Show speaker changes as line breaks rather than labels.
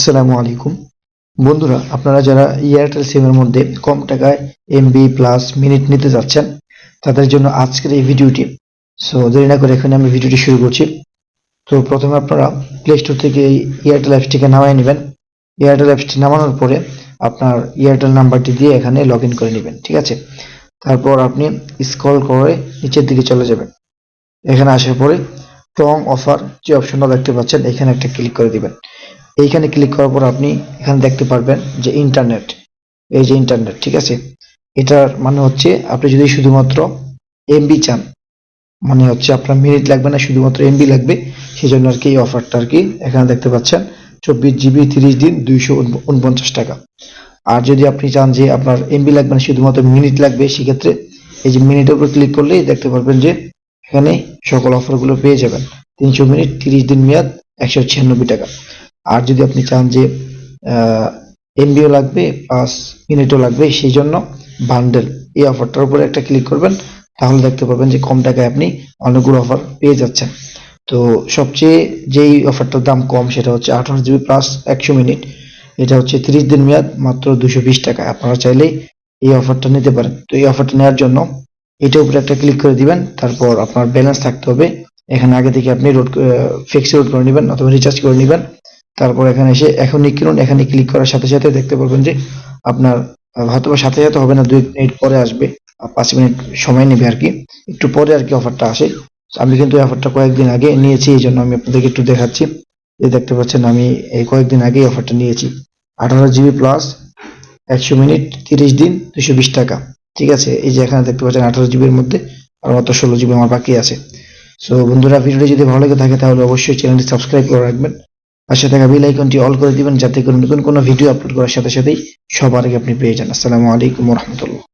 আসসালামু আলাইকুম। বন্ধুরা, আপনারা যারা এয়ারটেল সিমের মধ্যে কম টাকায় এমবি প্লাস মিনিট নিতে যাচ্ছেন, তাদের জন্য আজকের এই ভিডিওটি। সো দেরি না করে এখানে আমি ভিডিওটি শুরু করছি। তো, প্রথমে আপনারা প্লে স্টোর থেকে এই এয়ারটেল অ্যাপসটিকে নামায় নেবেন। এয়ারটেল অ্যাপসটি নামানোর পরে আপনার এয়ারটেল নাম্বারটি দিয়ে এখানে লগ করে নেবেন, ঠিক আছে? তারপর আপনি স্ক্রল করে নিচের দিকে চলে যাবেন। এখানে আসার পরে স্ট্রং অফার যে অপশনটা দেখতে পাচ্ছেন, এখানে একটা ক্লিক করে দিবেন। এইখানে ক্লিক করার পর আপনি এখানে দেখতে পারবেন যে ইন্টারনেট এই যে ইন্টারনেট ঠিক আছে? এটার মানে হচ্ছে আপনি যদি শুধুমাত্র এমবি চান মানে হচ্ছে আপনার মিনিট লাগবে না, শুধুমাত্র এমবি লাগবে সেই জন্য আর কি এই অফারটা আর কি এখানে দেখতে পাচ্ছেন, চব্বিশ জিবি তিরিশ দিন, দুইশো উনপঞ্চাশ টাকা। আর যদি আপনি চান যে আপনার এমবি লাগবে না, শুধুমাত্র মিনিট লাগবে, সেক্ষেত্রে এই যে মিনিটের উপর ক্লিক করলেই দেখতে পারবেন যে এখানে সকল অফারগুলো পেয়ে যাবেন। তিনশো মিনিট তিরিশ দিন মেয়াদ, একশো ছিয়ানব্বই টাকা। আর যদি আপনি চান যে এমবিও লাগবে প্লাস মিনিটও লাগবে, সেই জন্য বান্ডেল এই অফারটার উপরে একটা ক্লিক করবেন, তাহলে দেখতে পাবেন যে কম টাকায় আপনি অনেকগুলো অফার পেয়ে যাচ্ছেন। তো সবচেয়ে যেই অফারটার দাম কম, সেটা হচ্ছে আঠারো জিবি প্লাস একশো মিনিট। এটা হচ্ছে তিরিশ দিন মেয়াদ, মাত্র দুশো বিশ টাকা। আপনারা চাইলেই এই অফারটা নিতে পারেন। তো এই অফারটা নেওয়ার জন্য এটার উপরে একটা ক্লিক করে দিবেন, তারপর আপনার ব্যালেন্স থাকতে হবে। এখানে আগে থেকে আপনি রোড ফিক্স রোড করে নেবেন, অথবা রিচার্জ করে নেবেন। তারপর এখানে এসে এখনই কিনুন এখানে ক্লিক করার সাথে সাথে দেখতে পারবেন যে আপনার হয়তো সাথে সাথে হবে না, দুই মিনিট পরে আসবে পাঁচ মিনিট সময় নেবে আর কি। একটু পরে আর কি অফারটা আসে। আমি কিন্তু এই অফারটা কয়েকদিন আগে নিয়েছি, এই জন্য আমি আপনাদেরকে একটু দেখাচ্ছি। এই দেখতে পাচ্ছেন, আমি এই কয়েকদিন আগে অফারটা নিয়েছি। আঠারো জিবি প্লাস একশো মিনিট, তিরিশ দিন, দুশো বিশ টাকা। ঠিক আছে? এই যে এখানে দেখতে পাচ্ছেন, আঠারো জিবির মধ্যে আর মাত্র ষোলো জিবি আমার বাকি আছে। সো বন্ধুরা, ভিডিওটি যদি ভালো লেগে থাকে, তাহলে অবশ্যই চ্যানেলটি সাবস্ক্রাইব করে রাখবেন। পাশে থাকা বেল আইকনটি অল করে দিবেন যাতে করে নতুন কোনো ভিডিও আপলোড করার সাথে সাথেই সবার আগে আপনি পেয়ে যান। আসসালামু আলাইকুম রহমতুল্লাহ।